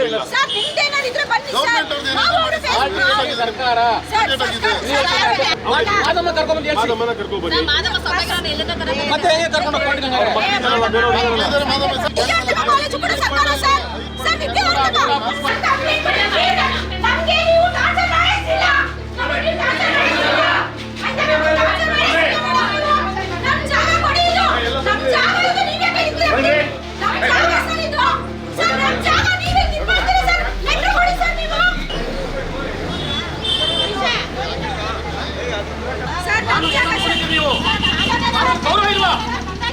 ಇಲ್ಲ ಸರ್ ನಿಮ್ದೇನಾದಿದ್ರೆ ಬನ್ನಿ ಸರ್. ನಾವು ಅವ್ರ face- ಸರ್ಕಾರ. ಸರ್, ಆಗಿದೆ. ಸರ್, ಸರ್, ಮಾದಮ್ಮ ಕರ್ಕೊಂಡ್ಬಂದು ಹೇಳ್ಸಿ ಮಾದವ ಸಭೆಗಳನ್ನು ಮತ್ತೆ ಹೇಗೆ ಕರ್ಕೊಂಡು ಹೋಗ್ತೀನಿ ಮಾದಮ್ಮ ಸರ್. ವಿದ್ಯಾರ್ಥಿಗಳ ಕಾಲೇಜು ಕೂಡ ಸರ್ಕಾರ ಸರ್ ಸರ್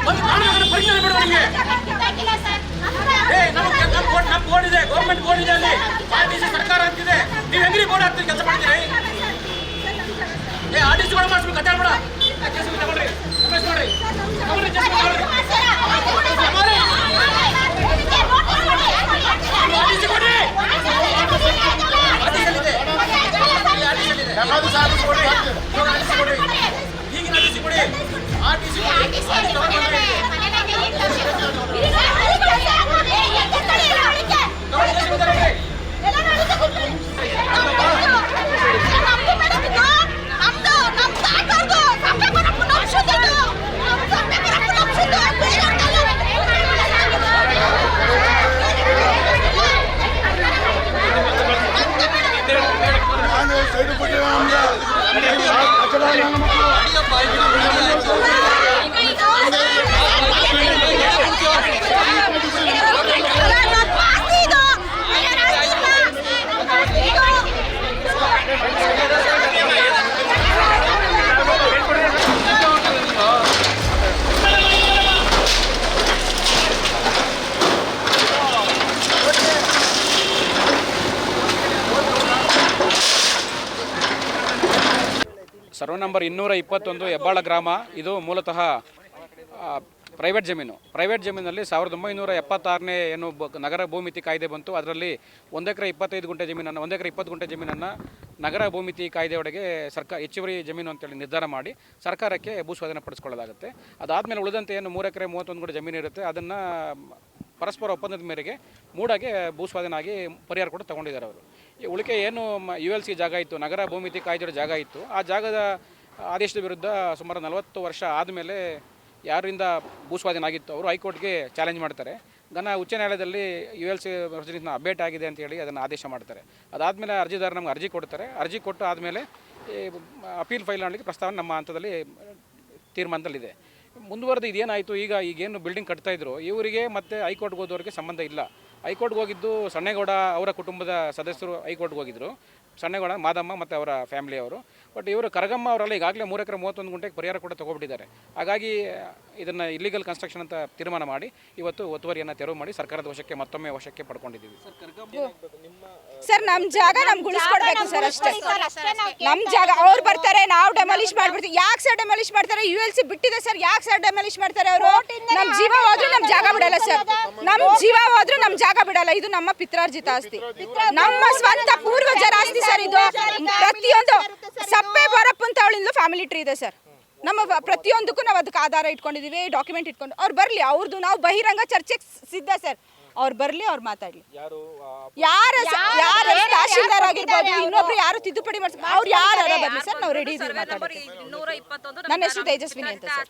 ಒಂದು ಕಾನೂನು ಪರಿಚಯ ಬಿಡುವ ನಿಮಗೆ. ಏ ನಮ್ಮ ನಮ್ಮ ಬೋರ್ಡ್ ಇದೆ ಗೌರ್ಮೆಂಟ್ ಬೋರ್ಡ್ ಇದೆ ಅಲ್ಲಿ. ಆರ್ಟಿಸಿ ಸರ್ಕಾರ ಅಂತಿದೆ. ನೀವು ಹೆಂಗ್ರಿ ಬೋರ್ಡ್ ಹಾಕ್ತೀರಿ? ಕೆಲಸ ಮಾಡ್ತೀರಿ? ಏ ಆರ್ಟಿಸಿ ಕೂಡ ಮಾಡಿಸ್ಬೇಕು ಕಟ್ಟಾಡ ಆ ಕಡೆ ಸರ್ವೆ ನಂಬರ್ ಇನ್ನೂರ ಇಪ್ಪತ್ತೊಂದು ಹೆಬ್ಬಾಳ ಗ್ರಾಮ. ಇದು ಮೂಲತಃ ಪ್ರೈವೇಟ್ ಜಮೀನು. ಪ್ರೈವೇಟ್ ಜಮೀನಲ್ಲಿ ಸಾವಿರದ ಒಂಬೈನೂರ ಎಪ್ಪತ್ತಾರನೇ ಏನು ನಗರ ಭೂಮಿತಿ ಕಾಯ್ದೆ ಬಂತು. ಅದರಲ್ಲಿ ಒಂದು ಎಕರೆ ಇಪ್ಪತ್ತೈದು ಗುಂಟೆ ಜಮೀನನ್ನು ಒಂದು ಎಕರೆ ಇಪ್ಪತ್ತು ಗುಂಟೆ ಜಮೀನನ್ನು ನಗರ ಭೂಮಿತಿ ಕಾಯ್ದೆಯೊಳಗೆ ಸರ್ಕಾರ ಹೆಚ್ಚುವರಿ ಜಮೀನು ಅಂತೇಳಿ ನಿರ್ಧಾರ ಮಾಡಿ ಸರ್ಕಾರಕ್ಕೆ ಭೂ ಸ್ವಾಧೀನ ಪಡಿಸ್ಕೊಳ್ಳಲಾಗುತ್ತೆ. ಅದಾದಮೇಲೆ ಉಳಿದಂತೆ ಏನು ಮೂರು ಎಕರೆ ಮೂವತ್ತೊಂದು ಗುಂಟೆ ಜಮೀನು ಇರುತ್ತೆ. ಅದನ್ನು, ಪರಸ್ಪರ ಒಪ್ಪಂದದ ಮೇರೆಗೆ ಮೂಡಾಗೆ ಭೂ ಸ್ವಾಧೀನ ಆಗಿ ಪರಿಹಾರ ಕೂಡ ತಗೊಂಡಿದ್ದಾರೆ ಅವರು. ಉಳಿಕೆ ಏನು ಯು ಎಲ್ ಸಿ ಜಾಗ ಇತ್ತು, ನಗರ ಭೂಮಿತಿ ಕಾಯ್ದಿರೋ ಜಾಗ ಇತ್ತು. ಆ ಜಾಗದ ಆದೇಶದ ವಿರುದ್ಧ ಸುಮಾರು ನಲವತ್ತು ವರ್ಷ ಆದಮೇಲೆ ಯಾರಿಂದ ಭೂಸ್ವಾಧೀನ ಆಗಿತ್ತು ಅವರು ಹೈಕೋರ್ಟ್ಗೆ ಚಾಲೆಂಜ್ ಮಾಡ್ತಾರೆ. ಘನ ಉಚ್ಚ ನ್ಯಾಯಾಲಯದಲ್ಲಿ ಯು ಎಲ್ ಸಿ ಅರ್ಜಿನ ಅಪ್ಡೇಟ್ ಆಗಿದೆ ಅಂತ ಹೇಳಿ ಅದನ್ನು ಆದೇಶ ಮಾಡ್ತಾರೆ. ಅದಾದಮೇಲೆ ಅರ್ಜಿದಾರ ನಮ್ಗೆ ಅರ್ಜಿ ಕೊಡ್ತಾರೆ. ಅರ್ಜಿ ಕೊಟ್ಟು ಆದಮೇಲೆ ಅಪೀಲ್ ಫೈಲ್ ಮಾಡಲಿಕ್ಕೆ ಪ್ರಸ್ತಾವನೆ ನಮ್ಮ ಹಂತದಲ್ಲಿ ತೀರ್ಮಾನದಲ್ಲಿದೆ. ಮುಂದುವರೆದು ಇದೇನಾಯಿತು? ಈಗ ಈಗೇನು ಬಿಲ್ಡಿಂಗ್ ಕಟ್ತಾ ಇದ್ರು? ಇವರಿಗೆ ಮತ್ತೆ ಹೈಕೋರ್ಟ್ಗೆ ಹೋದವ್ರಿಗೆ ಸಂಬಂಧ ಇಲ್ಲ. ಹೈಕೋರ್ಟ್ಗೆ ಹೋಗಿದ್ದು ಸಣ್ಣೇಗೌಡ ಅವರ ಕುಟುಂಬದ ಸದಸ್ಯರು ಹೈಕೋರ್ಟ್ಗೆ ಹೋಗಿದ್ರು. ಸಣ್ಣೇಗೌಡ, ಮಾದಮ್ಮ ಮತ್ತು ಅವರ ಫ್ಯಾಮಿಲಿ ಅವರು. ಬಟ್ ಇವರು ಕರಗಮ್ಮ ಅವರೆಲ್ಲ ಈಗಾಗಲೇ ಮೂರು ಎಕರೆ ಮೂವತ್ತೊಂದು ಗಂಟೆಗೆ ಪರಿಹಾರ ಕೂಡ ತೊಗೊಬಿಟ್ಟಿದ್ದಾರೆ. ಹಾಗಾಗಿ ಇದನ್ನು ಇಲ್ಲಿಗಲ್ ಕನ್ಸ್ಟ್ರಕ್ಷನ್ ಅಂತ ತೀರ್ಮಾನ ಮಾಡಿ ಇವತ್ತು ಒತ್ತುವರಿಯನ್ನು ತೆರವು ಮಾಡಿ ಸರ್ಕಾರದ ವಶಕ್ಕೆ ಮತ್ತೊಮ್ಮೆ ವಶಕ್ಕೆ ಪಡ್ಕೊಂಡಿದ್ದೀವಿ. ಸರ್ ನಮ್ಮ ಜಾಗ ನಮ್ಗೆ ಉಳಿಸ್ಕೊಡ್ಬೇಕು ಸರ್ ಅಷ್ಟೇ. ನಮ್ಮ ಜಾಗ ಅವ್ರು ಬರ್ತಾರೆ ನಾವು ಡೆಮಾಲಿಷ್ ಮಾಡ್ಬಿಡ್ತೀವಿ. ಯಾಕೆ ಸರ್ ಡೆಮಾಲಿಷ್ ಮಾಡ್ತಾರೆ? ಯು ಎಲ್ ಸಿ ಬಿಟ್ಟಿದೆ ಸರ್. ಯಾಕೆ ಸರ್ ಡೆಮಾಲಿಷ್ ಮಾಡ್ತಾರೆ ಅವರು? ನಮ್ಮ ಜೀವ ಹೋದ್ರೂ ನಮ್ಮ ಜಾಗ ಬಿಡಲ್ಲ ಸರ್. ನಮ್ಮ ಜೀವ ಹೋದ್ರೂ ನಮ್ಮ ಜಾಗ ಬಿಡಲ್ಲ. ಇದು ನಮ್ಮ ಪಿತ್ರಾರ್ಜಿತ ಆಸ್ತಿ. ನಮ್ಮ ಸ್ವಂತ ಪೂರ್ವಜರ ಆಸ್ತಿ. ಸರ್ ಇದು. ಪ್ರತಿಯೊಂದು ಸಪ್ಪೆ ಬರಪ್ಪ ಅಂತ ಅವಳಿಂದ ಫ್ಯಾಮಿಲಿ ಟ್ರೀ ಇದೆ ಸರ್. ನಮ್ಮ ಪ್ರತಿಯೊಂದಕ್ಕೂ ನಾವು ಅದಕ್ಕೆ ಆಧಾರ ಇಟ್ಕೊಂಡಿದ್ದೀವಿ ಡಾಕ್ಯುಮೆಂಟ್ ಇಟ್ಕೊಂಡು. ಅವ್ರು ಬರಲಿ ಅವ್ರದ್ದು ನಾವು ಬಹಿರಂಗ ಚರ್ಚೆಗೆ ಸಿದ್ಧ ಸರ್. ಅವ್ರು ಬರಲಿ ಅವ್ರು ಮಾತಾಡಲಿ. ಯಾರ ಯಾರ ತಹಶೀಲ್ದಾರ್ ಆಗಿರ್ಬೋದು ಇನ್ನೊಬ್ರು ಯಾರು ತಿದ್ದುಪಡಿ ಮಾಡಿಸ್ ಅವ್ರು ಯಾರು ಬರಲಿ ಸರ್ ನಾವು ರೆಡಿ ಇದ್ದೀವಿ ಮಾತಾಡೋಕೆ. ನನ್ನ ಹೆಸರು ತೇಜಸ್ವಿನಿ ಅಂತ ಸರ್.